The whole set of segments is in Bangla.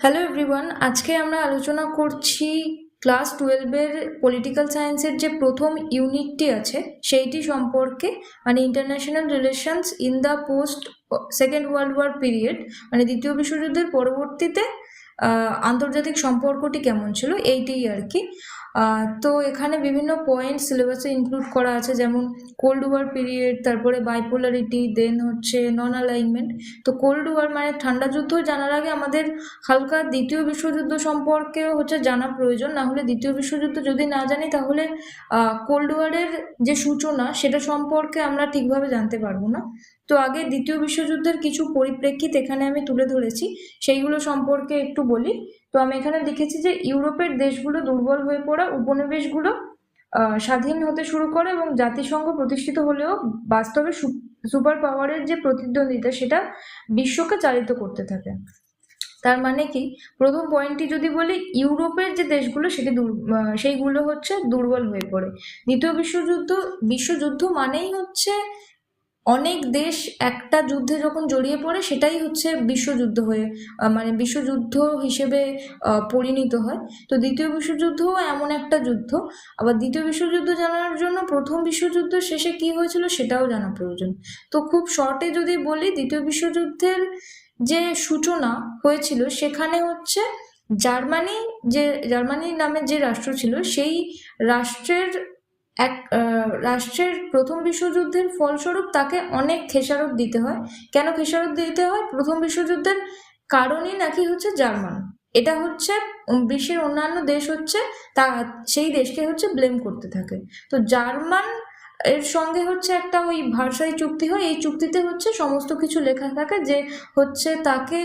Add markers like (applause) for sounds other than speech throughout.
হ্যালো এভরিওয়ান আজকে আমরা আলোচনা করছি ক্লাস টুয়েলভের পলিটিক্যাল সায়েন্সের যে প্রথম ইউনিটটি আছে, সেইটি সম্পর্কে মানে international relations in the post second world war period মানে দ্বিতীয় বিশ্বযুদ্ধের পরবর্তীতে আন্তর্জাতিক সম্পর্কটি কেমন ছিল এইটি আর কি। তো এখানে বিভিন্ন পয়েন্ট সিলেবাসে ইনক্লুড করা আছে, যেমন কোল্ড ওয়ার পিরিয়ড তারপরে বাইপোলারিটি দেন হচ্ছে নন অ্যালাইনমেন্ট তো কোল্ড ওয়ার মানে ঠান্ডা যুদ্ধ জানার আগে আমাদের হালকা দ্বিতীয় বিশ্বযুদ্ধ সম্পর্কে হচ্ছে জানা প্রয়োজন। না হলে দ্বিতীয় বিশ্বযুদ্ধ যদি না জানি, তাহলে কোল্ড ওয়ারের যে সূচনা, সেটা সম্পর্কে আমরা ঠিকভাবে জানতে পারব না। তো আগে দ্বিতীয় বিশ্বযুদ্ধের কিছু পরিপ্রেক্ষিত এখানে আমি তুলে ধরেছি, সেইগুলো সম্পর্কে একটু বলি। তো আমি এখানে লিখেছি যে ইউরোপের দেশগুলো দুর্বল হয়ে পড়া উপনিবেশগুলো স্বাধীন হতে শুরু করে এবং জাতিসংঘ প্রতিষ্ঠিত হলেও বাস্তবে সুপার পাওয়ারের যে প্রতিদ্বন্দ্বিতা সেটা বিশ্বকে চালিত করতে থাকে। তার মানে কি? প্রথম পয়েন্টটি যদি বলি, ইউরোপের যে দেশগুলো সেটি সেইগুলো হচ্ছে দুর্বল হয়ে পড়ে। দ্বিতীয় বিশ্বযুদ্ধ বিশ্বযুদ্ধ মানেই হচ্ছে অনেক দেশ একটা যুদ্ধে যখন জড়িয়ে পড়ে, সেটাই হচ্ছে বিশ্বযুদ্ধ হয়ে মানে বিশ্বযুদ্ধ হিসেবে পরিণত হয়। তো দ্বিতীয় বিশ্বযুদ্ধও এমন একটা যুদ্ধ। আবার দ্বিতীয় বিশ্বযুদ্ধ জানার জন্য প্রথম বিশ্বযুদ্ধ শেষে কি হয়েছিল সেটাও জানা প্রয়োজন। তো খুব শর্টে যদি বলি, দ্বিতীয় বিশ্বযুদ্ধের যে সূচনা হয়েছিল, সেখানে হচ্ছে জার্মানি যে জার্মানি নামে যে রাষ্ট্র ছিল, সেই রাষ্ট্রের এক রাষ্ট্রের প্রথম বিশ্বযুদ্ধের ফলস্বরূপ তাকে অনেক খেসারত দিতে হয়। কেন খেসারত দিতে হয়? প্রথম বিশ্বযুদ্ধের কারণই নাকি হচ্ছে জার্মান। এটা হচ্ছে বিশ্বের অন্যান্য দেশ হচ্ছে তা, সেই দেশকে হচ্ছে ব্লেম করতে থাকে। তো জার্মান এর সঙ্গে হচ্ছে একটা ওই ভার্সাই চুক্তি হয়। এই চুক্তিতে হচ্ছে সমস্ত কিছু লেখা থাকে যে হচ্ছে তাকে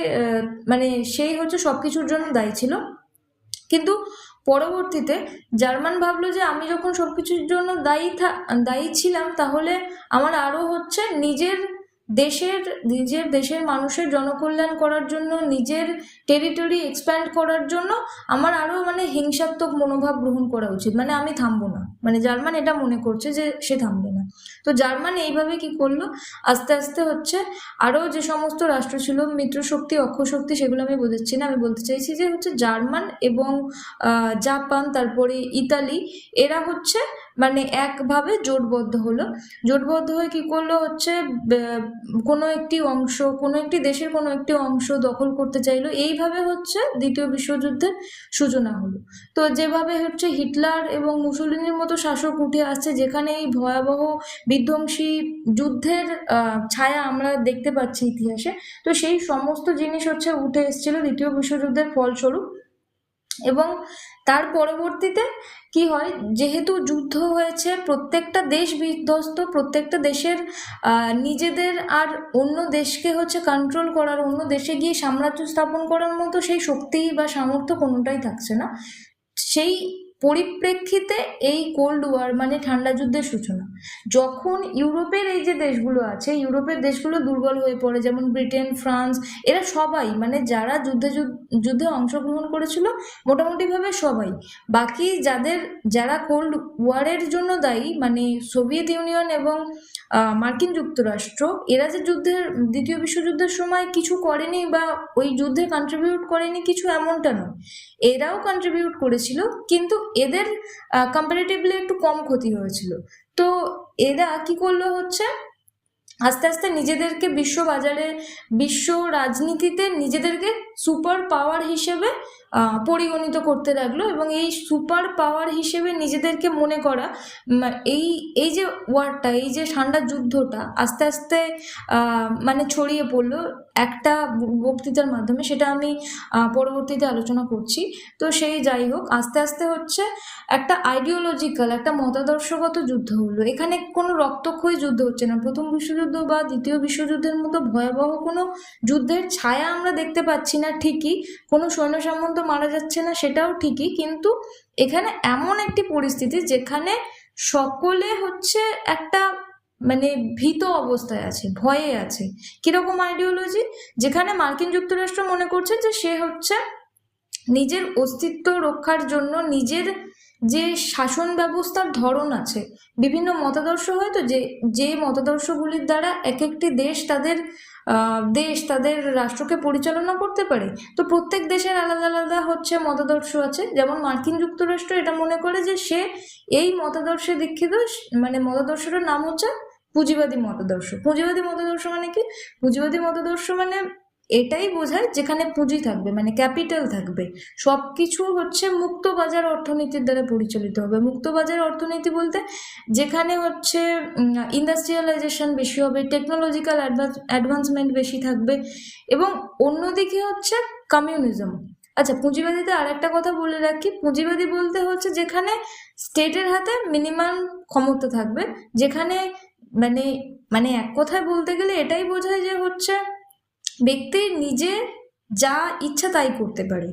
মানে সেই হচ্ছে সব কিছুর জন্য দায়ী ছিল। কিন্তু পরবর্তীতে জার্মান ভাবলো যে আমি যখন সব কিছুর জন্য দায়ী দায়ী ছিলাম তাহলে আমার আরও হচ্ছে নিজের দেশের, নিজের, দেশের মানুষের জনকল্যাণ করার জন্য, নিজের টেরিটরি এক্সপ্যান্ড করার জন্য আমার আরও মানে হিংসাত্মক মনোভাব গ্রহণ করা উচিত। মানে আমি থামবো না। মানে জার্মান এটা মনে করছে যে সে থামবে না। তো জার্মান এইভাবে কি করল? আস্তে আস্তে হচ্ছে আরও যে সমস্ত রাষ্ট্র ছিল মিত্রশক্তি অক্ষশক্তি সেগুলো আমি বোঝাচ্ছি না। আমি বলতে চাইছি যে হচ্ছে জার্মান এবং জাপান, তারপরে ইতালি, এরা হচ্ছে মানে একভাবে জোটবদ্ধ হলো। জোটবদ্ধ হয়ে কি করল হচ্ছে কোনো একটি অংশ, কোনো একটি দেশের কোনো একটি অংশ দখল করতে চাইলো। এইভাবে হচ্ছে দ্বিতীয় বিশ্বযুদ্ধের সূচনা হলো। তো যেভাবে হচ্ছে হিটলার এবং মুসলিনের মতো শাসক উঠে আসছে, যেখানে এই ভয়াবহ বিধ্বংসী যুদ্ধের ছায়া আমরা দেখতে পাচ্ছি ইতিহাসে, তো সেই সমস্ত জিনিস হচ্ছে উঠে এসেছিল দ্বিতীয় বিশ্বযুদ্ধের ফলস্বরূপ। এবং তার পরবর্তীতে কি হয়? যেহেতু যুদ্ধ হয়েছে, প্রত্যেকটা দেশ বিধ্বস্ত, প্রত্যেকটা দেশের নিজেদের আর অন্য দেশকে হচ্ছে কন্ট্রোল করার, অন্য দেশে গিয়ে সাম্রাজ্য স্থাপন করার মতো সেই শক্তি বা সামর্থ্য কোনোটাই থাকছে না। সেই পরিপ্রেক্ষিতে এই কোল্ড ওয়ার মানে ঠান্ডা যুদ্ধের সূচনা। যখন ইউরোপের এই যে দেশগুলো আছে, ইউরোপের দেশগুলো দুর্বল হয়ে পড়ে, যেমন ব্রিটেন, ফ্রান্স, এরা সবাই মানে যারা যুদ্ধে যুদ্ধে অংশগ্রহণ করেছিল, মোটামুটিভাবে সবাই। বাকি যাদের, যারা কোল্ড ওয়ারের জন্য দায়ী মানে সোভিয়েত ইউনিয়ন এবং মার্কিন যুক্তরাষ্ট্র, এরা যে যুদ্ধের, দ্বিতীয় বিশ্বযুদ্ধের সময় কিছু করেনি বা ওই যুদ্ধে কন্ট্রিবিউট করেনি, কিছু এমনটা নয়। এরাও কন্ট্রিবিউট করেছিল, কিন্তু এদের কম্পারেটিভলি একটু কম ক্ষতি হয়েছিল। তো এরা কি করল হচ্ছে? আস্তে আস্তে নিজেদেরকে বিশ্ব বাজারে, বিশ্ব রাজনীতিতে নিজেদেরকে সুপার পাওয়ার হিসেবে পরিগণিত করতে লাগল এবং এই সুপার পাওয়ার হিসেবে নিজেদেরকে মনে করা এই এই যে ওয়ারটা, এই যে ঠান্ডা যুদ্ধটা আস্তে আস্তে মানে ছড়িয়ে পড়ল একটা বক্তৃতার মাধ্যমে, সেটা আমি পরবর্তীতে আলোচনা করছি। তো সেই যাই হোক, আস্তে আস্তে হচ্ছে একটা আইডিওলজিক্যাল একটা মতাদর্শগত যুদ্ধ হলো। এখানে কোনো রক্তক্ষয়ী যুদ্ধ হচ্ছে না। প্রথম বিশ্বযুদ্ধ বা দ্বিতীয় বিশ্বযুদ্ধের মতো ভয়াবহ কোনো যুদ্ধের ছায়া আমরা দেখতে পাচ্ছি না। ঠিকই কোনো সৈন্য সামন্ত মারা যাচ্ছে না, সেটাও ঠিকই। কিন্তু এখানে এমন একটি পরিস্থিতি যেখানে সকলে হচ্ছে একটা মানে ভীত অবস্থায় আছে, ভয়ে আছে। কীরকম আইডিওলজি যেখানে মার্কিন যুক্তরাষ্ট্র মনে করছে যে সে হচ্ছে নিজের অস্তিত্ব রক্ষার জন্য নিজের যে শাসন ব্যবস্থার ধরন আছে, বিভিন্ন মতাদর্শ হয়তো যে যে মতাদর্শগুলির দ্বারা এক একটি দেশ তাদের দেশ তাদের রাষ্ট্রকে পরিচালনা করতে পারে। তো প্রত্যেক দেশের আলাদা আলাদা হচ্ছে মতাদর্শ আছে। যেমন মার্কিন যুক্তরাষ্ট্র এটা মনে করে যে সে এই মতাদর্শে দীক্ষিত মানে মতাদর্শটার নাম হচ্ছে পুঁজিবাদী মতাদর্শ। পুঁজিবাদী মতাদর্শ মানে কি? পুঁজিবাদী মতাদর্শ মানে এটাই বোঝায় যেখানে পুঁজি থাকবে মানে ক্যাপিটাল থাকবে। সব কিছু হচ্ছে মুক্ত বাজার অর্থনীতির দ্বারা পরিচালিত হবে। মুক্ত বাজার অর্থনীতি বলতে যেখানে হচ্ছে ইন্ডাস্ট্রিয়ালাইজেশন বেশি হবে টেকনোলজিক্যাল অ্যাডভান্সমেন্ট বেশি থাকবে এবং অন্যদিকে হচ্ছে কমিউনিজম আচ্ছা পুঁজিবাদীতে আর একটা কথা বলে রাখি। পুঁজিবাদী বলতে হচ্ছে যেখানে স্টেটের হাতে মিনিমাম ক্ষমতা থাকবে, যেখানে মানে মানে এক কথায় বলতে গেলে এটাই বোঝায় যে হচ্ছে ব্যক্তি নিজে যা ইচ্ছা তাই করতে পারে।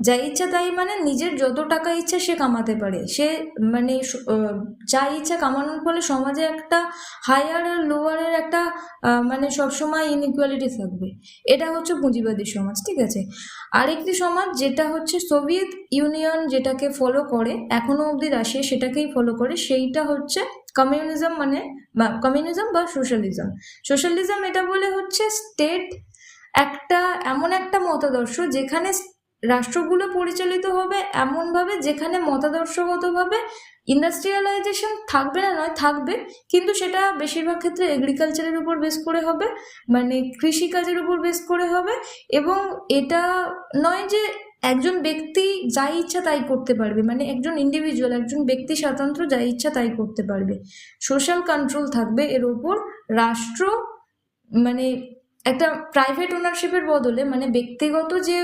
যা ইচ্ছা তাই মানে নিজের যত টাকা ইচ্ছা সে কামাতে পারে। সে মানে যা ইচ্ছা কামানোর ফলে সমাজে একটা হায়ার আর লোয়ারের একটা মানে সবসময় ইনইকুয়ালিটি থাকবে। এটা হচ্ছে পুঁজিবাদী সমাজ, ঠিক আছে? আরেকটি সমাজ যেটা হচ্ছে সোভিয়েত ইউনিয়ন যেটাকে ফলো করে, এখনও অবধি রাশিয়া সেটাকেই ফলো করে, সেইটা হচ্ছে কমিউনিজম মানে বা কমিউনিজম বা সোশ্যালিজম সোশ্যালিজম এটা বলে হচ্ছে স্টেট একটা, এমন একটা মতাদর্শ যেখানে রাষ্ট্রগুলো পরিচালিত হবে এমনভাবে, যেখানে মতাদর্শগতভাবে ইন্ডাস্ট্রিয়ালাইজেশন থাকবে না, নয়, থাকবে, কিন্তু সেটা বেশিরভাগ ক্ষেত্রে এগ্রিকালচারের উপর বেস করে হবে মানে কৃষিকাজের উপর বেস করে হবে, এবং এটা নয় যে একজন ব্যক্তি যা ইচ্ছা তাই করতে পারবে মানে একজন ইন্ডিভিজুয়াল একজন ব্যক্তি স্বাতন্ত্র যা ইচ্ছা তাই করতে পারবে। সোশ্যাল কন্ট্রোল থাকবে এর ওপর রাষ্ট্র মানে একটা প্রাইভেট ওনারশিপের বদলে মানে ব্যক্তিগত যে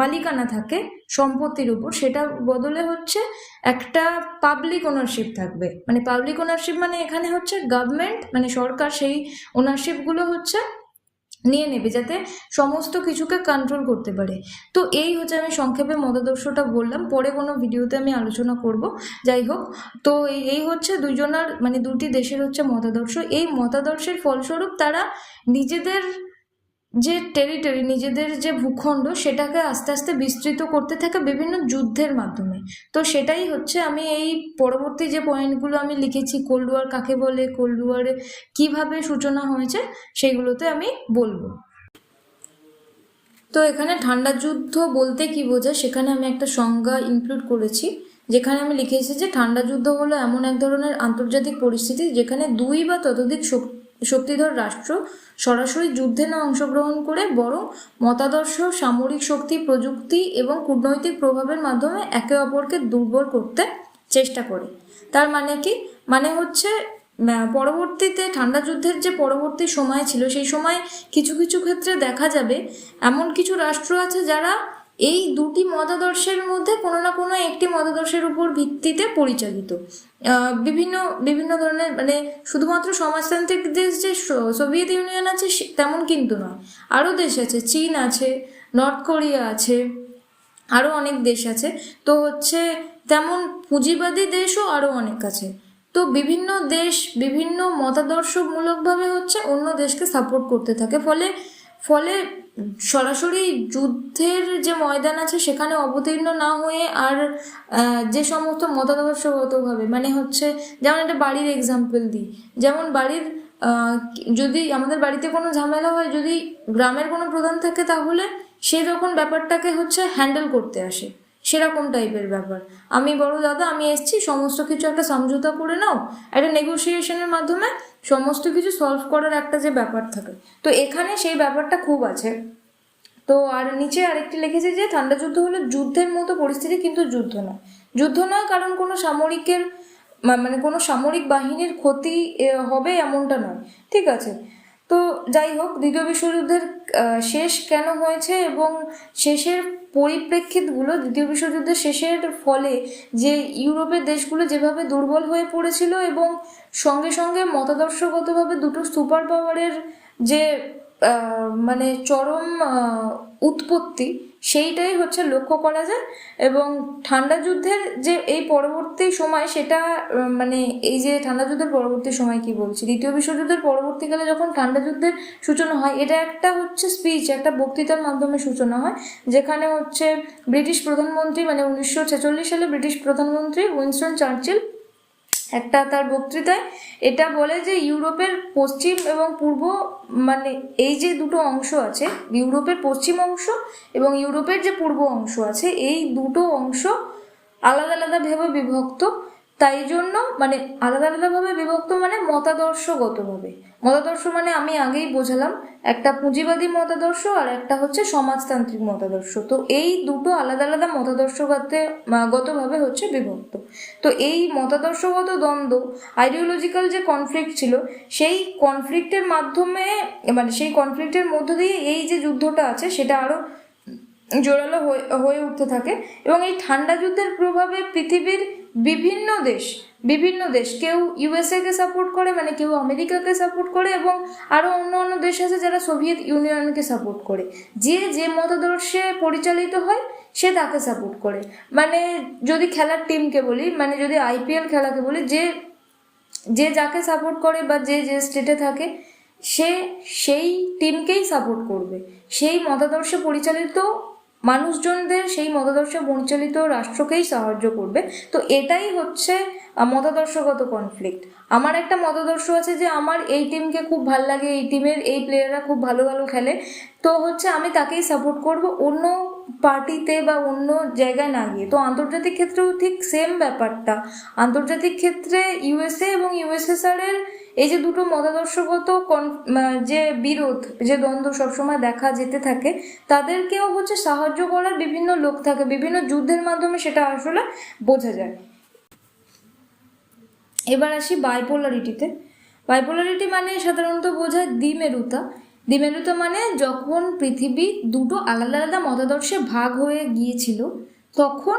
মালিকানা থাকে সম্পত্তির উপর, সেটা বদলে হচ্ছে একটা পাবলিক ওনারশিপ থাকবে। মানে পাবলিক ওনারশিপ মানে এখানে হচ্ছে গভর্নমেন্ট মানে সরকার সেই ওনারশিপগুলো হচ্ছে নিয়ে নেবে যাতে সমস্ত কিছুকে কন্ট্রোল করতে পারে। তো এই হচ্ছে আমি সংক্ষেপে মতাদর্শটা বললাম। পরে কোনো ভিডিওতে আমি আলোচনা করব। যাই হোক, তো এই হচ্ছে দুজনার মানে দুটি দেশের হচ্ছে মতাদর্শ। এই মতাদর্শের ফলস্বরূপ তারা নিজেদের যে টেরিটরি নিজেদের যে ভূখণ্ড, সেটাকে আস্তে আস্তে বিস্তৃত করতে থাকে বিভিন্ন যুদ্ধের মাধ্যমে। তো সেটাই হচ্ছে আমি এই পরবর্তী যে পয়েন্টগুলো আমি লিখেছি কোল্ড ওয়ার কাকে বলে কোল্ড ওয়ারে কীভাবে সূচনা হয়েছে সেইগুলোতে আমি বলব। তো এখানে ঠান্ডা যুদ্ধ বলতে কি বোঝায়, সেখানে আমি একটা সংজ্ঞা ইনক্লুড করেছি, যেখানে আমি লিখেছি যে ঠান্ডা যুদ্ধ হলো এমন এক ধরনের আন্তর্জাতিক পরিস্থিতি যেখানে দুই বা ততোধিক শক- শক্তিধর রাষ্ট্র সরাসরি যুদ্ধে না অংশগ্রহণ করে বরং মতাদর্শ, সামরিক শক্তি, প্রযুক্তি এবং কূটনৈতিক প্রভাবের মাধ্যমে একে অপরকে দুর্বল করতে চেষ্টা করে। তার মানে কি? মানে হচ্ছে পরবর্তীতে ঠান্ডা যুদ্ধের যে পরবর্তী সময় ছিল, সেই সময় কিছু কিছু ক্ষেত্রে দেখা যাবে এমন কিছু রাষ্ট্র আছে যারা এই দুটি মতাদর্শের মধ্যে কোনো না কোনো একটি মতাদর্শের উপর ভিত্তিতে পরিচালিত। বিভিন্ন বিভিন্ন ধরনের মানে শুধুমাত্র সমাজতান্ত্রিক দেশ যে সোভিয়েত ইউনিয়ন আছে তেমন কিন্তু নয়। আরও দেশ আছে, চীন আছে, নর্থ কোরিয়া আছে, আরও অনেক দেশ আছে। তো হচ্ছে তেমন পুঁজিবাদী দেশও আরও অনেক আছে। তো বিভিন্ন দেশ বিভিন্ন মতাদর্শমূলকভাবে হচ্ছে অন্য দেশকে সাপোর্ট করতে থাকে। ফলে ফলে সরাসরি যুদ্ধের যে ময়দান আছে, সেখানে অবতীর্ণ না হয়ে আর যে সমস্ত মতাদর্শগতভাবে মানে হচ্ছে, যেমন একটা বাড়ির এক্সাম্পল দিই। যেমন বাড়ির যদি আমাদের বাড়িতে কোনো ঝামেলা হয়, যদি গ্রামের কোনো প্রধান থাকে, তাহলে সে যখন ব্যাপারটাকে হচ্ছে হ্যান্ডেল করতে আসে। সেরকম টাইপের ব্যাপার। আমি বড় দাদা, আমি এসছি, সমস্ত কিছু একটা সমঝোতা করে নাও। একটা নেগোসিয়েশনের মাধ্যমে সমস্ত কিছু সলভ করার একটা যে ব্যাপার থাকে। তো এখানে সেই ব্যাপারটা খুব আছে। তো আর নিচে আরেকটি লিখেছে যে, ঠান্ডা যুদ্ধ হলো যুদ্ধের মতো পরিস্থিতি কিন্তু যুদ্ধ নয়। যুদ্ধ নয় কারণ কোনো সামরিকের মানে কোনো সামরিক বাহিনীর ক্ষতি হবে এমনটা নয়। ঠিক আছে? তো যাই হোক, দ্বিতীয় বিশ্বযুদ্ধের শেষ কেন হয়েছে এবং শেষের পরিপ্রেক্ষিতগুলো দ্বিতীয় বিশ্বযুদ্ধের শেষের ফলে যে ইউরোপের দেশগুলো যেভাবে দুর্বল হয়ে পড়েছিল এবং সঙ্গে সঙ্গে মতাদর্শগতভাবে দুটো সুপার পাওয়ারের যে মানে চরম উৎপত্তি সেইটাই হচ্ছে লক্ষ্য করা যায় এবং ঠান্ডা যুদ্ধের যে এই পরবর্তী সময় সেটা মানে এই যে ঠান্ডা যুদ্ধের পরবর্তী সময় কি বলছি? দ্বিতীয় বিশ্বযুদ্ধের পরবর্তীকালে যখন ঠান্ডা যুদ্ধের সূচনা হয়, এটা একটা হচ্ছে স্পিচ একটা বক্তৃতার মাধ্যমে সূচনা হয়, যেখানে হচ্ছে ব্রিটিশ প্রধানমন্ত্রী মানে উনিশশো ছেচল্লিশ সালে ব্রিটিশ প্রধানমন্ত্রী উইনস্টন চার্চিল একটা তার বক্তৃতায়, এটা বলে যে ইউরোপের পশ্চিম এবং পূর্ব মানে এই যে দুটো অংশ আছে, ইউরোপের পশ্চিম অংশ এবং ইউরোপের যে পূর্ব অংশ আছে, এই দুটো অংশ আলাদা আলাদা ভেবে বিভক্ত। তাই জন্য মানে আলাদা আলাদাভাবে বিভক্ত মানে মতাদর্শগতভাবে মতাদর্শ মানে আমি আগেই বোঝালাম, একটা পুঁজিবাদী মতাদর্শ আর একটা হচ্ছে সমাজতান্ত্রিক মতাদর্শ। তো এই দুটো আলাদা আলাদা মতাদর্শগতে গতভাবে হচ্ছে বিভক্ত। তো এই মতাদর্শগত দ্বন্দ্ব আইডিওলজিক্যাল যে কনফ্লিক্ট ছিল, সেই কনফ্লিক্টের মাধ্যমে মানে সেই কনফ্লিক্টের মধ্য দিয়ে এই যে যুদ্ধটা আছে, সেটা আরও জোরালো হয়ে- উঠতে থাকে এবং এই ঠান্ডা যুদ্ধের প্রভাবে পৃথিবীর বিভিন্ন দেশ বিভিন্ন দেশ, কেউ ইউএসএ কে সাপোর্ট করে মানে কেউ আমেরিকাকে সাপোর্ট করে এবং আরও অন্য অন্য দেশ আছে যারা সোভিয়েত ইউনিয়নকে সাপোর্ট করে। যে যে মতাদর্শে পরিচালিত হয়, সে তাকে সাপোর্ট করে। মানে যদি খেলার টিমকে বলি মানে যদি আইপিএল খেলাকে বলি, যে যে যাকে সাপোর্ট করে বা যে যে স্টেটে থাকে, সে সেই টিমকেই সাপোর্ট করবে। সেই মতাদর্শে পরিচালিত মানুষজনদের সেই মতাদর্শে পরিচালিত রাষ্ট্রকেই সাহায্য করবে। তো এটাই হচ্ছে মতাদর্শগত কনফ্লিক্ট আমার একটা মতাদর্শ আছে যে আমার এই টিমকে খুব ভালো লাগে, এই টিমের এই প্লেয়াররা খুব ভালো ভালো খেলে। তো হচ্ছে আমি তাকেই সাপোর্ট করব অন্য পার্টিতে বা অন্য জায়গায় না গিয়ে। তো আন্তর্জাতিক ক্ষেত্রেও ঠিক সেম ব্যাপারটা। আন্তর্জাতিক ক্ষেত্রে ইউএসএ এবং ইউএসএসআর এর এই যে দুটো মতাদর্শগত যে বিরোধ, যে দ্বন্দ্ব সবসময় দেখা যেতে থাকে, তাদেরকেও হচ্ছে সাহায্য করার বিভিন্ন লোক থাকে, বিভিন্ন যুদ্ধের মাধ্যমে সেটা আসলে বোঝা যায়। এবার আসি বাইপোলারিটিতে বাইপোলারিটি মানে সাধারণত বোঝায় দ্বিমেরুতা। দ্বিমেরুতা মানে যখন পৃথিবী দুটো আলাদা আলাদা মতাদর্শে ভাগ হয়ে গিয়েছিল, তখন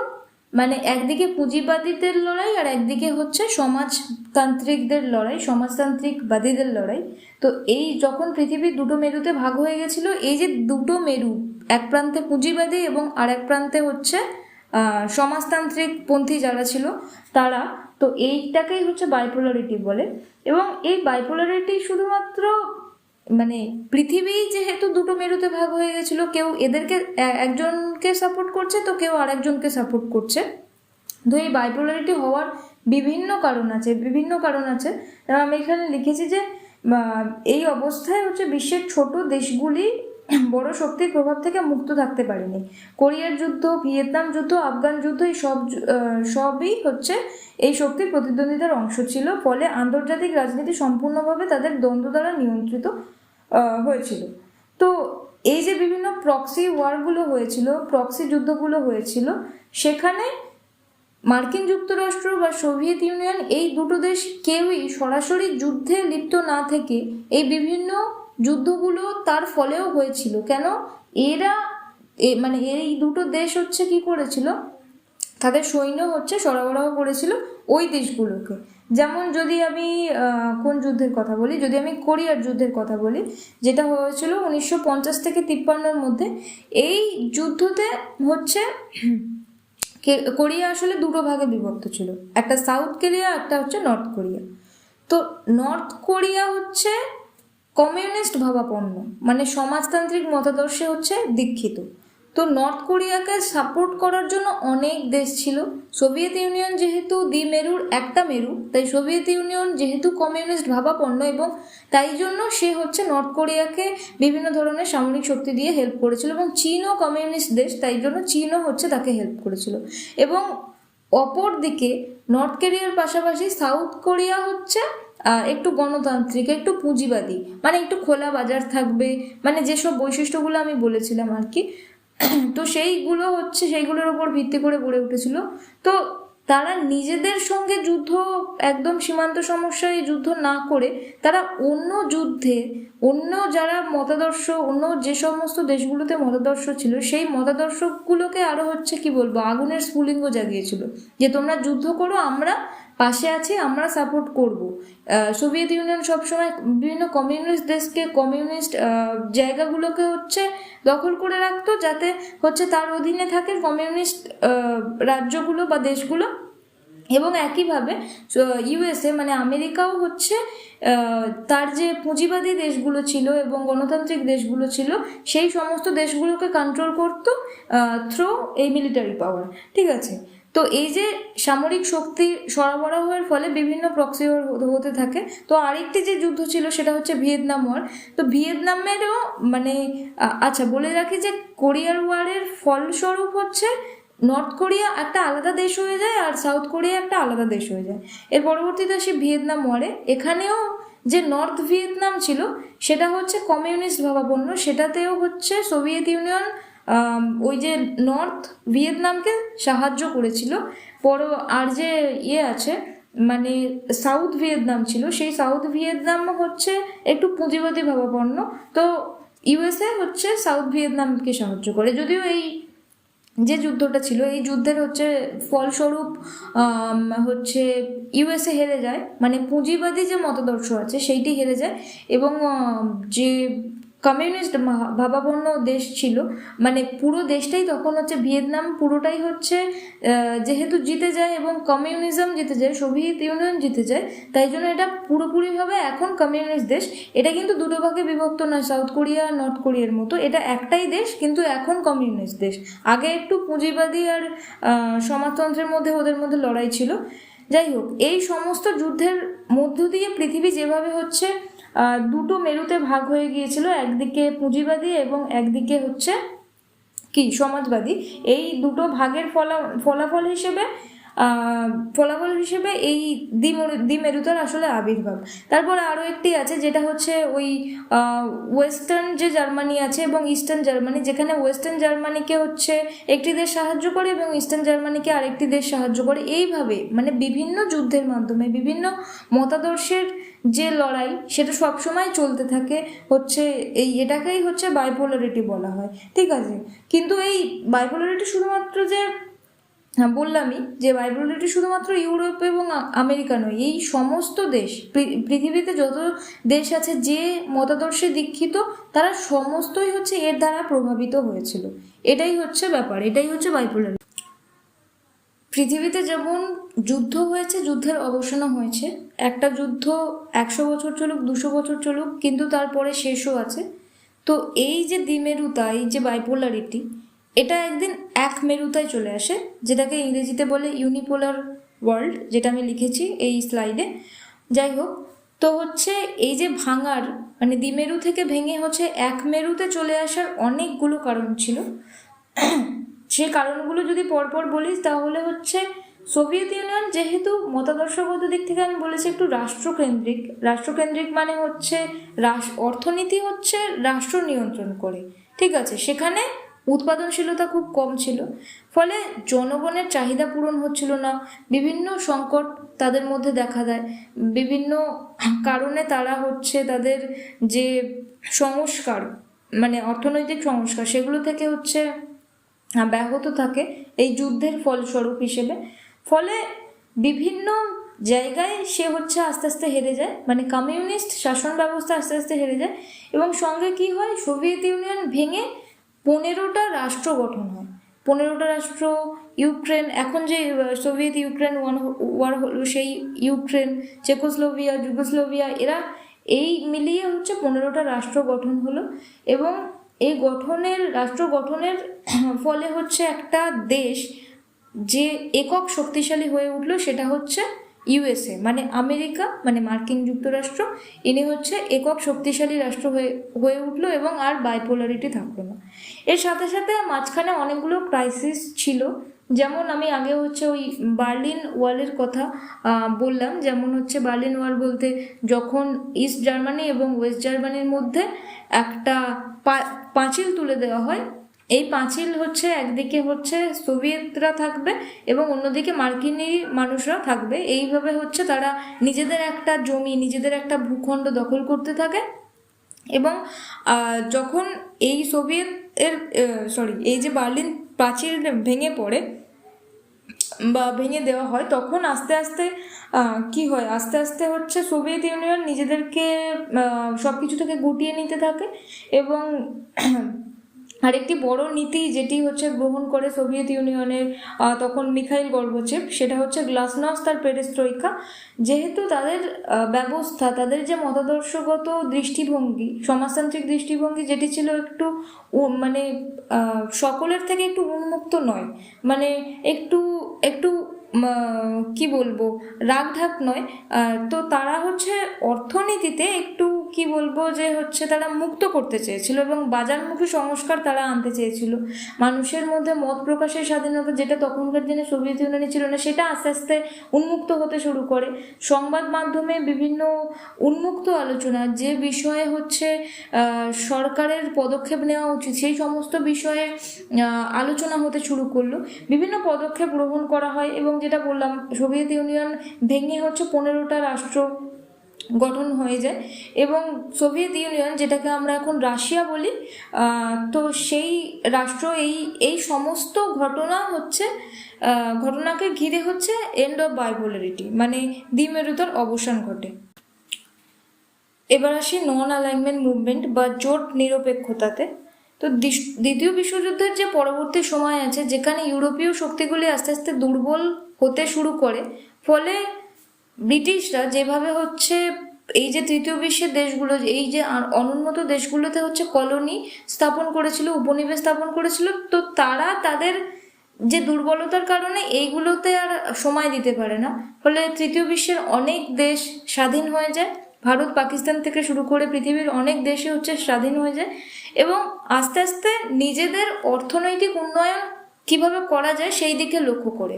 মানে একদিকে পুঁজিবাদীদের লড়াই আর একদিকে হচ্ছে সমাজতান্ত্রিকদের লড়াই, সমাজতান্ত্রিকবাদীদের লড়াই। তো এই যখন পৃথিবী দুটো মেরুতে ভাগ হয়ে গেছিল, এই যে দুটো মেরু, এক প্রান্তে পুঁজিবাদী এবং আর এক প্রান্তে হচ্ছে সমাজতান্ত্রিক পন্থী যারা ছিল, তারা, তো এইটাকেই হচ্ছে বাইপোলারিটি বলে। এবং এই বাইপোলারিটি শুধুমাত্র মানে পৃথিবী যেহেতু দুটো মেরুতে ভাগ হয়ে গেছিল, কেউ এদেরকে একজনকে সাপোর্ট করছে, তো কেউ আরেকজনকে সাপোর্ট করছে। তো এই বাইপোলারিটি হওয়ার বিভিন্ন কারণ আছে, বিভিন্ন কারণ আছে। আমি এখানে লিখেছি যে এই অবস্থায় হচ্ছে বিশ্বের ছোট দেশগুলি বড় শক্তির প্রভাব থেকে মুক্ত থাকতে পারেনি। কোরিয়ার যুদ্ধ, ভিয়েতনাম যুদ্ধ, আফগান যুদ্ধ, এই সব সবই হচ্ছে এই শক্তির প্রতিদ্বন্দ্বিতার অংশ ছিল। ফলে আন্তর্জাতিক রাজনীতি সম্পূর্ণভাবে তাদের দ্বন্দ্ব দ্বারা নিয়ন্ত্রিত হয়েছিল। তো এই যে বিভিন্ন প্রক্সি ওয়ারগুলো হয়েছিল প্রক্সি যুদ্ধগুলো হয়েছিল, সেখানে মার্কিন যুক্তরাষ্ট্র বা সোভিয়েত ইউনিয়ন এই দুটো দেশ কেউই সরাসরি যুদ্ধে লিপ্ত না থেকে এই বিভিন্ন যুদ্ধগুলো তার ফলেও হয়েছিল। কেন? এরা মানে এই দুটো দেশ হচ্ছে কি করেছিল? তাদের সৈন্য হচ্ছে সরবরাহ করেছিল ওই দেশগুলোকে। যেমন যদি আমি কোন যুদ্ধের কথা বলি? যদি আমি কোরিয়ার যুদ্ধের কথা বলি, যেটা হয়েছিল উনিশশো পঞ্চাশ থেকে তিপ্পান্নর মধ্যে, এই যুদ্ধতে হচ্ছে কোরিয়া আসলে দুটো ভাগে বিভক্ত ছিল। একটা সাউথ কোরিয়া, একটা হচ্ছে নর্থ কোরিয়া। তো নর্থ কোরিয়া হচ্ছে কমিউনিস্ট ভাবাপন্ন। মানে সমাজতান্ত্রিক মতাদর্শে হচ্ছে দীক্ষিত। তো নর্থ কোরিয়াকে সাপোর্ট করার জন্য অনেক দেশ ছিল। সোভিয়েত ইউনিয়ন যেহেতু দ্বিমেরুর একটা মেরু, তাই সোভিয়েত ইউনিয়ন যেহেতু কমিউনিস্ট ভাবাপন্ন এবং তাই জন্য সে হচ্ছে নর্থ কোরিয়াকে বিভিন্ন ধরনের সামরিক শক্তি দিয়ে হেল্প করেছিল এবং চীনও কমিউনিস্ট দেশ, তাই জন্য চীনও হচ্ছে তাকে হেল্প করেছিল। এবং অপর দিকে নর্থ কোরিয়ার পাশাপাশি সাউথ কোরিয়া হচ্ছে একটু গণতান্ত্রিক, একটু পুঁজিবাদী মানে একটু খোলা বাজার থাকবে মানে যেসব বৈশিষ্ট্যগুলো আমি বলেছিলাম আর কি, তো সেইগুলো হচ্ছে, সেইগুলোর উপর ভিত্তি করে গড়ে উঠেছিল। তো তারা নিজেদের সঙ্গে যুদ্ধ, একদম সীমান্ত সমস্যায় যুদ্ধ না করে, তারা অন্য যুদ্ধে, অন্য যারা মতাদর্শ, অন্য যে সমস্ত দেশগুলোতে মতাদর্শ ছিল, সেই মতাদর্শগুলোকে আরও হচ্ছে কি বলব, আগুনের স্ফুলিঙ্গ জাগিয়েছিল। যে তোমরা যুদ্ধ করো, আমরা পাশে আছে, আমরা সাপোর্ট করব। সোভিয়েত ইউনিয়ন সবসময় বিভিন্ন কমিউনিস্ট দেশকে কমিউনিস্ট জায়গাগুলোকে হচ্ছে দখল করে রাখতো, যাতে হচ্ছে তার অধীনে থাকে কমিউনিস্ট রাজ্যগুলো বা দেশগুলো। এবং একইভাবে ইউএসএ মানে আমেরিকাও হচ্ছে তার যে পুঁজিবাদী দেশগুলো ছিল এবং গণতান্ত্রিক দেশগুলো ছিল, সেই সমস্ত দেশগুলোকে কন্ট্রোল করতো থ্রো এই মিলিটারি পাওয়ার ঠিক আছে? তো এই যে সামরিক শক্তি সরবরাহের ফলে বিভিন্ন প্রক্সি হতে থাকে, তো আরেকটি যে যুদ্ধ ছিল সেটা হচ্ছে ভিয়েতনাম ওয়ার তো ভিয়েতনামেরও মানে আচ্ছা বলে রাখি যে কোরিয়ার ওয়ারের ফলস্বরূপ হচ্ছে নর্থ কোরিয়া একটা আলাদা দেশ হয়ে যায় আর সাউথ কোরিয়া একটা আলাদা দেশ হয়ে যায়। এর পরবর্তীতে আসি ভিয়েতনাম ওয়ারে এখানেও যে নর্থ ভিয়েতনাম ছিল সেটা হচ্ছে কমিউনিস্ট ভাবাপন্ন, সেটাতেও হচ্ছে সোভিয়েত ইউনিয়ন ওই যে নর্থ ভিয়েতনামকে সাহায্য করেছিল। পর আর যে ইয়ে আছে মানে সাউথ ভিয়েতনাম ছিল, সেই সাউথ ভিয়েতনাম হচ্ছে একটু পুঁজিবাদী ভাবাপন্ন। তো ইউএসএ হচ্ছে সাউথ ভিয়েতনামকে সাহায্য করে। যদিও এই যে যুদ্ধটা ছিল, এই যুদ্ধের হচ্ছে ফলস্বরূপ হচ্ছে ইউএসএ হেরে যায়। মানে পুঁজিবাদী যে মতাদর্শ আছে, সেইটি হেরে যায়। এবং যে কমিউনিস্ট ভাবাপন্ন দেশ ছিল। মানে পুরো দেশটাই তখন হচ্ছে ভিয়েতনাম, পুরোটাই হচ্ছে যেহেতু জিতে যায় এবং কমিউনিজম জিতে যায়, সোভিয়েত ইউনিয়ন জিতে যায়, তাই জন্য এটা পুরোপুরিভাবে এখন কমিউনিস্ট দেশ। এটা কিন্তু দুটো ভাগে বিভক্ত নয়, সাউথ কোরিয়া আর নর্থ কোরিয়ার মতো। এটা একটাই দেশ, কিন্তু এখন কমিউনিস্ট দেশ। আগে একটু পুঁজিবাদী আর সমাজতন্ত্রের মধ্যে, ওদের মধ্যে লড়াই ছিল। যাই হোক, এই সমস্ত যুদ্ধের মধ্য দিয়ে পৃথিবী যেভাবে হচ্ছে দুটো মেরুতে ভাগ হয়ে গিয়েছিল, একদিকে পুঁজিবাদী এবং একদিকে হচ্ছে কি, সমাজবাদী। এই দুটো ভাগের ফলা, ফলাফল হিসেবে ফলাফল হিসেবে এই দ্বিমেরু, দ্বিমেরুতার আসলে আবির্ভাব। তারপরে আরও একটি আছে যেটা হচ্ছে ওই ওয়েস্টার্ন যে জার্মানি আছে এবং ইস্টার্ন জার্মানি, যেখানে ওয়েস্টার্ন জার্মানিকে হচ্ছে একটি দেশ সাহায্য করে এবং ইস্টার্ন জার্মানিকে আরেকটি দেশ সাহায্য করে। এইভাবে মানে বিভিন্ন যুদ্ধের মাধ্যমে, বিভিন্ন মতাদর্শের যে লড়াই সেটা সবসময় চলতে থাকে হচ্ছে এই এটাকেই হচ্ছে বাইপোলারিটি বলা হয়, ঠিক আছে? কিন্তু এই বাইপোলারিটি শুধুমাত্র যে হ্যাঁ বললামই যে বাইপোলারিটি শুধুমাত্র ইউরোপ এবং আমেরিকা নয়, এই সমস্ত দেশ পৃথিবীতে যত দেশ আছে যে মতাদর্শে দীক্ষিত, তারা সমস্তই হচ্ছে এর দ্বারা প্রভাবিত হয়েছিল। এটাই হচ্ছে ব্যাপার, এটাই হচ্ছে বাইপোলারিটি পৃথিবীতে যেমন যুদ্ধ হয়েছে, যুদ্ধের অবসানও হয়েছে একটা যুদ্ধ একশো বছর চলুক, দুশো বছর চলুক, কিন্তু তারপরে শেষও আছে। তো এই যে দ্বিমেরুতা, এই যে বাইপোলারিটি এটা একদিন এক মেরুতায় চলে আসে, যেটাকে ইংরেজিতে বলে ইউনিপোলার ওয়ার্ল্ড যেটা আমি লিখেছি এই স্লাইডে যাই হোক, তো হচ্ছে এই যে ভাঙার মানে দ্বিমেরু থেকে ভেঙে হচ্ছে এক মেরুতে চলে আসার অনেকগুলো কারণ ছিল। সে কারণগুলো যদি পরপর বলিস, তাহলে হচ্ছে সোভিয়েত ইউনিয়ন যেহেতু মতাদর্শগত দিক থেকে আমি বলেছি একটু রাষ্ট্রকেন্দ্রিক রাষ্ট্রকেন্দ্রিক মানে হচ্ছে অর্থনীতি হচ্ছে রাষ্ট্র নিয়ন্ত্রণ করে। ঠিক আছে, সেখানে উৎপাদনশীলতা খুব কম ছিল, ফলে জনগণের চাহিদা পূরণ হচ্ছিল না, বিভিন্ন সংকট তাদের মধ্যে দেখা দেয়, বিভিন্ন কারণে তারা হচ্ছে তাদের যে সংস্কার মানে অর্থনৈতিক সংস্কার, সেগুলো থেকে হচ্ছে ব্যাহত থাকে, এই যুদ্ধের ফলস্বরূপ হিসেবে। ফলে বিভিন্ন জায়গায় সে হচ্ছে আস্তে আস্তে হেরে যায়। মানে কমিউনিস্ট শাসন ব্যবস্থা আস্তে আস্তে হেরে যায় এবং সঙ্গে কি হয়? সোভিয়েত ইউনিয়ন ভেঙে পনেরোটা রাষ্ট্র গঠন হয়। পনেরোটা রাষ্ট্র, ইউক্রেন, এখন যে সোভিয়েত ইউক্রেন ওয়ান ওয়ার হলো সেই ইউক্রেন, চেকোস্লোভিয়া, যুগোস্লোভিয়া, এরা এই মিলিয়ে হচ্ছে পনেরোটা রাষ্ট্র গঠন হলো এবং এই গঠনের, রাষ্ট্র গঠনের (clears throat) ফলে হচ্ছে একটা দেশ যে একক শক্তিশালী হয়ে উঠল সেটা হচ্ছে ইউএসএ মানে আমেরিকা মানে মার্কিন যুক্তরাষ্ট্র। ইনি হচ্ছে একক শক্তিশালী রাষ্ট্র হয়ে হয়ে উঠল এবং আর বাইপোলারিটি থাকল না। এর সাথে সাথে মাঝখানে অনেকগুলো ক্রাইসিস ছিল। যেমন আমি আগে হচ্ছে ওই বার্লিন ওয়ালের কথা বললাম। যেমন হচ্ছে বার্লিন ওয়াল বলতে যখন ইস্ট জার্মানি এবং ওয়েস্ট জার্মানির মধ্যে একটা পাঁচিল তুলে দেওয়া হয় এই পাঁচিল হচ্ছে একদিকে হচ্ছে সোভিয়েতরা থাকবে এবং অন্যদিকে মার্কিনী মানুষরা থাকবে। এইভাবে হচ্ছে তারা নিজেদের একটা জমি, নিজেদের একটা ভূখণ্ড দখল করতে থাকে এবং যখন এই সোভিয়েত এর সরি এই যে বার্লিন প্রাচীর ভেঙে পড়ে বা ভেঙে দেওয়া হয়, তখন আস্তে আস্তে কি হয়? আস্তে আস্তে হচ্ছে সোভিয়েত ইউনিয়ন নিজেদেরকে সব কিছু থেকে গুটিয়ে নিতে থাকে এবং আরেকটি বড় নীতি যেটি হচ্ছে গ্রহণ করে সোভিয়েত ইউনিয়নের তখন মিখাইল গর্বচেভ সেটা হচ্ছে গ্লাসনাস তার পেরেস্ত্রৈকা যেহেতু তাদের ব্যবস্থা, তাদের যে মতাদর্শগত দৃষ্টিভঙ্গি, সমাজতান্ত্রিক দৃষ্টিভঙ্গি যেটি ছিল একটু মানে সকলের থেকে একটু উন্মুক্ত নয় মানে একটু একটু কি বলব রাগঢাক নয়। তো তারা হচ্ছে অর্থনীতিতে একটু, কি বলব, যে হচ্ছে তারা মুক্ত করতে চেয়েছিল এবং বাজারমুখী সংস্কার তারা আনতে চেয়েছিল। মানুষের মধ্যে মত প্রকাশের স্বাধীনতা যেটা তখনকার দিনে সোভিয়েত ইউনিয়নে ছিল না, সেটা আস্তে আস্তে উন্মুক্ত হতে শুরু করে। সংবাদ মাধ্যমে বিভিন্ন উন্মুক্ত আলোচনা, যে বিষয়ে হচ্ছে সরকারের পদক্ষেপ নেওয়া উচিত, সেই সমস্ত বিষয়ে আলোচনা হতে শুরু করল। বিভিন্ন পদক্ষেপ গ্রহণ করা হয় এবং যেটা বললাম, সোভিয়েত ইউনিয়ন ভেঙে হচ্ছে পনেরোটা রাষ্ট্র গঠন হয়ে যায় এবং সোভিয়েত ইউনিয়ন যেটাকে আমরা এখন রাশিয়া বলি তো সেই রাষ্ট্র এই এই সমস্ত ঘটনা হচ্ছে ঘটনাকে ঘিরে হচ্ছে এন্ড অফ বাইপোলারিটি মানে দ্বিমেরুতার অবসান ঘটে। এবার আসি নন অ্যালাইনমেন্ট মুভমেন্ট বা জোট নিরপেক্ষতাতে। তো দ্বিতীয় বিশ্বযুদ্ধের যে পরবর্তী সময় আছে, যেখানে ইউরোপীয় শক্তিগুলি আস্তে আস্তে দুর্বল হতে শুরু করে। ফলে ব্রিটিশরা যেভাবে হচ্ছে এই যে তৃতীয় বিশ্বের দেশগুলো, এই যে অনুন্নত দেশগুলোতে হচ্ছে কলোনি স্থাপন করেছিল, উপনিবেশ স্থাপন করেছিল, তো তারা তাদের যে দুর্বলতার কারণে এইগুলোতে আর সময় দিতে পারে না। ফলে তৃতীয় বিশ্বের অনেক দেশ স্বাধীন হয়ে যায়। ভারত, পাকিস্তান থেকে শুরু করে পৃথিবীর অনেক দেশে হচ্ছে স্বাধীন হয়ে যায়। এবং আস্তে আস্তে নিজেদের অর্থনৈতিক উন্নয়ন কীভাবে করা যায় সেই দিকে লক্ষ্য করে।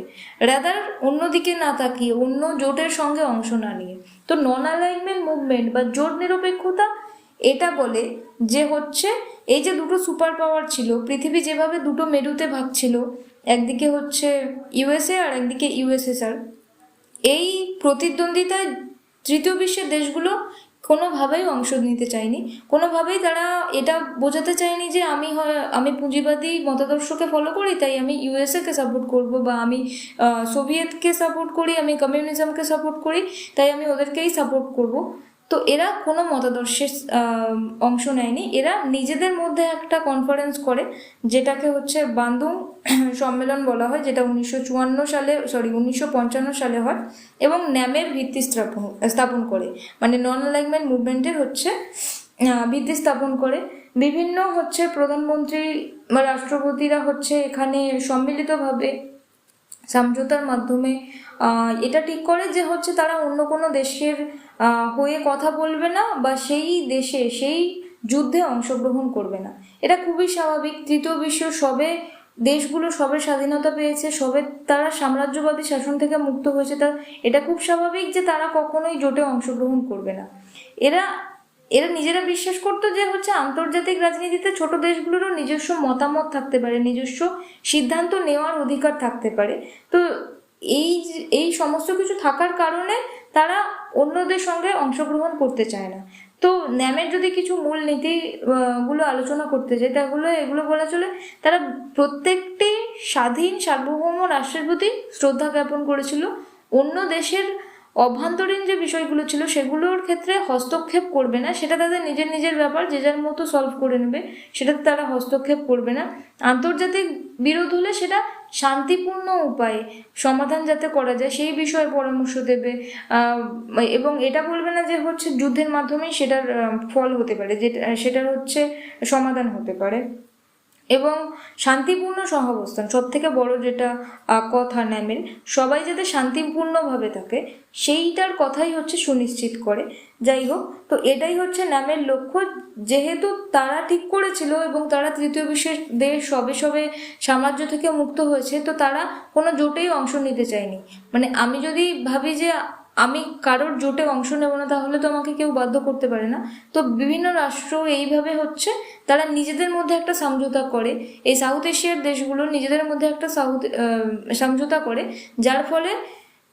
রাদার অন্যদিকে না তাকিয়ে অন্য জোটের সঙ্গে অংশ না নিয়ে। তো নন অ্যালাইনমেন্ট মুভমেন্ট বা জোট নিরপেক্ষতা, এটা বলে যে হচ্ছে, এই যে দুটো সুপার পাওয়ার ছিল, পৃথিবী যেভাবে দুটো মেরুতে ভাগ ছিল, একদিকে হচ্ছে ইউএসএ আর একদিকে ইউএসএসআর এই প্রতিদ্বন্দ্বিতায় তৃতীয় বিশ্বের দেশগুলো কোনোভাবেই অংশ নিতে চাইনি। কোনোভাবেই তারা এটা বোঝাতে চায়নি যে আমি আমি পুঁজিবাদী মতাদর্শকে ফলো করি, তাই আমি ইউএসএকে সাপোর্ট করব বা আমি সোভিয়েতকে সাপোর্ট করি, আমি কমিউনিজমকে সাপোর্ট করি, তাই আমি ওদেরকেই সাপোর্ট করব। তো এরা কোনো মতাদর্শের অংশ নেয়নি। এরা নিজেদের মধ্যে একটা কনফারেন্স করে, যেটাকে হচ্ছে বান্দুং (clears throat) সম্মেলন বলা হয়, যেটা উনিশশো চুয়ান্ন সালে সরি উনিশশো পঞ্চান্ন সালে হয় এবং ন্যামের ভিত্তি স্থাপন স্থাপন করে। মানে নন অ্যালাইনমেন্ট মুভমেন্টের হচ্ছে ভিত্তি স্থাপন করে। বিভিন্ন হচ্ছে প্রধানমন্ত্রী বা রাষ্ট্রপতিরা হচ্ছে এখানে সম্মিলিতভাবে সমঝোতার মাধ্যমে এটা ঠিক করে যে হচ্ছে তারা অন্য কোনো দেশের হয়ে কথা বলবে না বা সেই দেশে, সেই যুদ্ধে অংশগ্রহণ করবে না। এটা খুবই স্বাভাবিক। তৃতীয় বিশ্ব সবে দেশগুলো সবে স্বাধীনতা পেয়েছে, সবে তারা সাম্রাজ্যবাদী শাসন থেকে মুক্ত হয়েছে। তার এটা খুব স্বাভাবিক যে তারা কখনোই জোটে অংশগ্রহণ করবে না। এরা এরা নিজেরা বিশ্বাস করতো যে হচ্ছে আন্তর্জাতিক রাজনীতিতে ছোট দেশগুলোরও নিজস্ব মতামত থাকতে পারে, নিজস্ব সিদ্ধান্ত নেওয়ার অধিকার থাকতে পারে। তো এই এই সমস্ত কিছু থাকার কারণে তারা অন্যদের সঙ্গে অংশগ্রহণ করতে চায় না। তো ন্যামের যদি কিছু মূল নীতি গুলো আলোচনা করতে চাই তাহলে এগুলো বলা চলে তারা প্রত্যেকটি স্বাধীন সার্বভৌম রাষ্ট্রের প্রতি শ্রদ্ধা জ্ঞাপন করেছিল। অন্য দেশের অভ্যন্তরীণ যে বিষয়গুলো ছিল সেগুলোর ক্ষেত্রে হস্তক্ষেপ করবে না। সেটা তাদের নিজের নিজের ব্যাপার, যে যার মতো সলভ করে নেবে, সেটাতে তারা হস্তক্ষেপ করবে না। আন্তর্জাতিক বিরোধ হলে সেটা শান্তিপূর্ণ উপায়ে সমাধান যাতে করা যায়, সেই বিষয়ে পরামর্শ দেবে। এবং এটা বলবে না যে হচ্ছে যুদ্ধের মাধ্যমেই সেটার ফল হতে পারে, যেটা, সেটার হচ্ছে সমাধান হতে পারে। এবং শান্তিপূর্ণ সহাবস্থান সব থেকে বড় যেটা কথা ন্যামের সবাই যাতে শান্তিপূর্ণভাবে থাকে, সেইটার কথাই হচ্ছে সুনিশ্চিত করে। যাই হোক, তো এটাই হচ্ছে ন্যামের লক্ষ্য। যেহেতু তারা ঠিক করেছিল এবং তারা তৃতীয় বিশ্বের দেশ সবে সবে সাম্রাজ্য থেকে মুক্ত হয়েছে, তো তারা কোনো জোটেই অংশ নিতে চায়নি। মানে আমি যদি ভাবি যে আমি কারোর জোটে অংশ নেব না, তাহলে তো আমাকে কেউ বাধ্য করতে পারে না। তো বিভিন্ন রাষ্ট্র এইভাবে হচ্ছে, তারা নিজেদের মধ্যে একটা সমঝোতা করে। এই সাউথ এশিয়ার দেশগুলো নিজেদের মধ্যে একটা সাউথ সমঝোতা করে, যার ফলে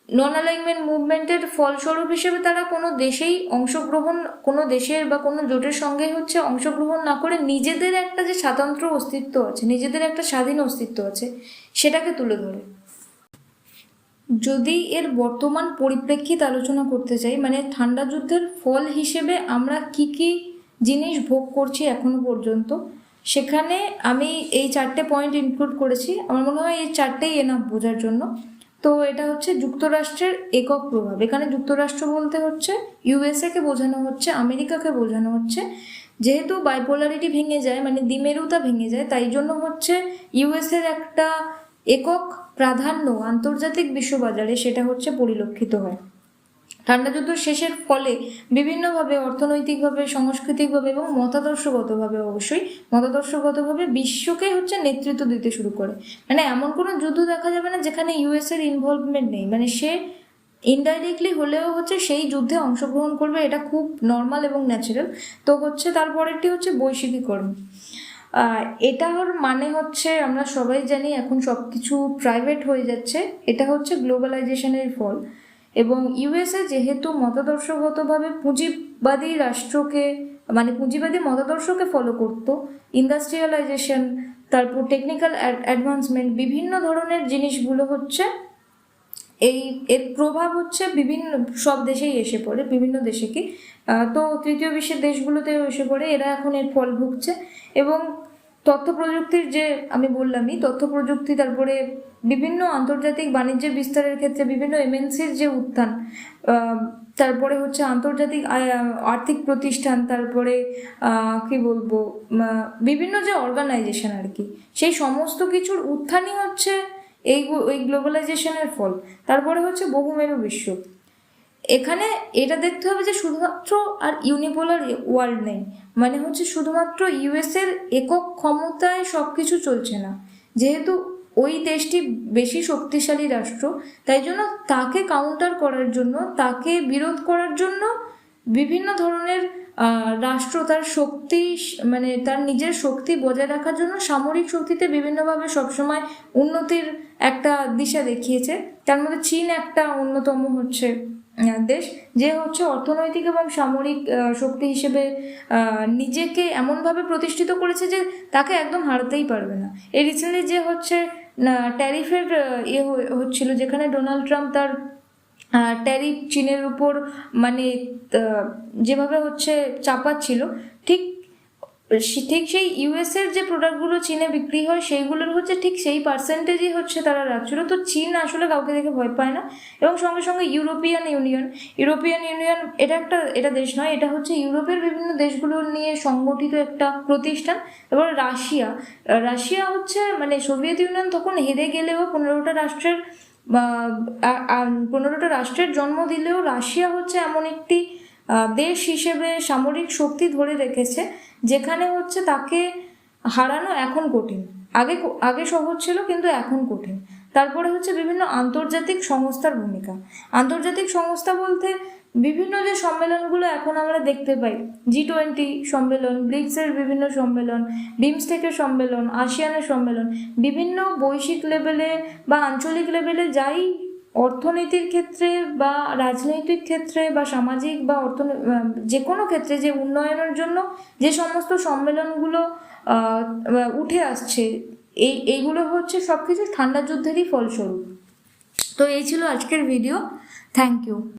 নন অ্যালাইনমেন্ট মুভমেন্টের ফলস্বরূপ হিসেবে তারা কোনো দেশেই অংশগ্রহণ, কোনো দেশের বা কোনো জোটের সঙ্গে হচ্ছে অংশগ্রহণ না করে নিজেদের একটা যে স্বাতন্ত্র অস্তিত্ব আছে, নিজেদের একটা স্বাধীন অস্তিত্ব আছে, সেটাকে তুলে ধরে। যদি এর বর্তমান পরিপ্রেক্ষিত আলোচনা করতে চাই মানে ঠান্ডা যুদ্ধের ফল হিসেবে আমরা কি কি জিনিস ভোগ করছি এখনও পর্যন্ত, সেখানে আমি এই চারটে পয়েন্ট ইনক্লুড করেছি। আমার মনে হয় এই চারটেই এনাফ বোঝার জন্য। তো এটা হচ্ছে যুক্তরাষ্ট্রের একক প্রভাব। এখানে যুক্তরাষ্ট্র বলতে হচ্ছে ইউএসএ কে বোঝানো হচ্ছে, আমেরিকাকে বোঝানো হচ্ছে। যেহেতু বাইপোলারিটি ভেঙে যায় মানে দ্বিমেরুতা ভেঙে যায়, তাই জন্য হচ্ছে ইউএসএর একটা একক প্রাধান্য আন্তর্জাতিক বিশ্ববাজারে সেটা হচ্ছে পরিলক্ষিত হয়। ঠান্ডা যুদ্ধ শেষের ফলে বিভিন্নভাবে অর্থনৈতিকভাবে, সাংস্কৃতিকভাবে এবং মতাদর্শগতভাবে অবশ্যই, মতাদর্শগতভাবে বিশ্বকে হচ্ছে নেতৃত্ব দিতে শুরু করে। মানে এমন কোনো যুদ্ধ দেখা যাবে না যেখানে ইউএস এর ইনভলভমেন্ট নেই। মানে সে ইনডাইরেক্টলি হলেও হচ্ছে সেই যুদ্ধে অংশগ্রহণ করবে, এটা খুব নর্মাল এবং ন্যাচারাল তো হচ্ছে তারপরেরটি হচ্ছে বৈশ্বিকীকরণ। এটার মানে হচ্ছে আমরা সবাই জানি এখন সব কিছু প্রাইভেট হয়ে যাচ্ছে। এটা হচ্ছে গ্লোবালাইজেশনের ফল। এবং ইউএসএ যেহেতু মতাদর্শগতভাবে পুঁজিবাদী রাষ্ট্রকে মানে পুঁজিবাদী মতাদর্শকে ফলো করত ইন্ডাস্ট্রিয়ালাইজেশন তারপর টেকনিক্যাল অ্যাডভান্সমেন্ট বিভিন্ন ধরনের জিনিসগুলো হচ্ছে এই, এর প্রভাব হচ্ছে বিভিন্ন, সব দেশেই এসে পড়ে, বিভিন্ন দেশে কি। তো তৃতীয় বিশ্বের দেশগুলোতেও এসে পড়ে, এরা এখন এর ফল ভুগছে। এবং তথ্য প্রযুক্তির যে আমি বললামই তথ্য প্রযুক্তি তারপরে বিভিন্ন আন্তর্জাতিক বাণিজ্যের বিস্তারের ক্ষেত্রে বিভিন্ন এমএনসির যে উত্থান তারপরে হচ্ছে আন্তর্জাতিক আর্থিক প্রতিষ্ঠান, তারপরে কি বলব বিভিন্ন যে অর্গানাইজেশন আর কি, সেই সমস্ত কিছুর উত্থানই হচ্ছে এই এই গ্লোবালাইজেশনের ফল। তারপরে হচ্ছে বহুমেরু বিশ্ব। এখানে এটা দেখতে হবে যে শুধুমাত্র আর ইউনিপোলার ওয়ার্ল্ড নেই। মানে হচ্ছে শুধুমাত্র ইউএস এর একক ক্ষমতায় সব কিছু চলছে না। যেহেতু ওই দেশটি বেশি শক্তিশালী রাষ্ট্র, তাই জন্য তাকে কাউন্টার করার জন্য, তাকে বিরোধ করার জন্য বিভিন্ন ধরনের রাষ্ট্র তার শক্তি মানে তার নিজের শক্তি বজায় রাখার জন্য সামরিক শক্তিতে বিভিন্নভাবে সবসময় উন্নতির একটা দিশা দেখিয়েছে। তার মধ্যে চীন একটা অন্যতম হচ্ছে। দেশ যে হচ্ছে অর্থনৈতিক এবং সামরিক শক্তি হিসেবে নিজেকে এমনভাবে প্রতিষ্ঠিত করেছে যে তাকে একদম হারাতেই পারবে না। এই রিসেন্টলি যে হচ্ছে ট্যারিফের ইয়ে হচ্ছিল যেখানে ডোনাল্ড ট্রাম্প তার ট্যারিফ চীনের উপর মানে যেভাবে হচ্ছে চাপাচ্ছিল, ঠিক ঠিক সেই ইউএস এর যে প্রোডাক্টগুলো চীনে বিক্রি হয়, সেইগুলোর হচ্ছে ঠিক সেই পার্সেন্টেজই হচ্ছে তারা রাখছিল। তো চীন আসলে কাউকে দেখে ভয় পায় না। এবং সঙ্গে সঙ্গে ইউরোপিয়ান ইউনিয়ন ইউরোপিয়ান ইউনিয়ন এটা একটা, এটা দেশ নয়, এটা হচ্ছে ইউরোপের বিভিন্ন দেশগুলো নিয়ে সংগঠিত একটা প্রতিষ্ঠান। এবার রাশিয়া রাশিয়া হচ্ছে মানে সোভিয়েত ইউনিয়ন তখন হেরে গেলেও পনেরোটা রাষ্ট্রের পনেরোটা রাষ্ট্রের জন্ম দিলেও রাশিয়া হচ্ছে এমন একটি দেশ হিসেবে সামরিক শক্তি ধরে রেখেছে, যেখানে হচ্ছে তাকে হারানো এখন কঠিন। আগে আগে সহজ ছিল, কিন্তু এখন কঠিন। তারপরে হচ্ছে বিভিন্ন আন্তর্জাতিক সংস্থার ভূমিকা। আন্তর্জাতিক সংস্থা বলতে বিভিন্ন যে সম্মেলনগুলো এখন আমরা দেখতে পাই জি টোয়েন্টি সম্মেলন, ব্রিক্সের বিভিন্ন সম্মেলন, বিমস্টেকের সম্মেলন, আসিয়ানের সম্মেলন, বিভিন্ন বৈশ্বিক লেভেলে বা আঞ্চলিক লেভেলে যাই অর্থনীতির ক্ষেত্রে বা রাজনৈতিক ক্ষেত্রে বা সামাজিক বা অর্থ যে কোনো ক্ষেত্রে যে উন্নয়নের জন্য যে সমস্ত সম্মেলনগুলো উঠে আসছে, এই, এইগুলো হচ্ছে সব কিছু ঠান্ডা যুদ্ধেরই ফলস্বরূপ। তো এই ছিল আজকের ভিডিও থ্যাংক ইউ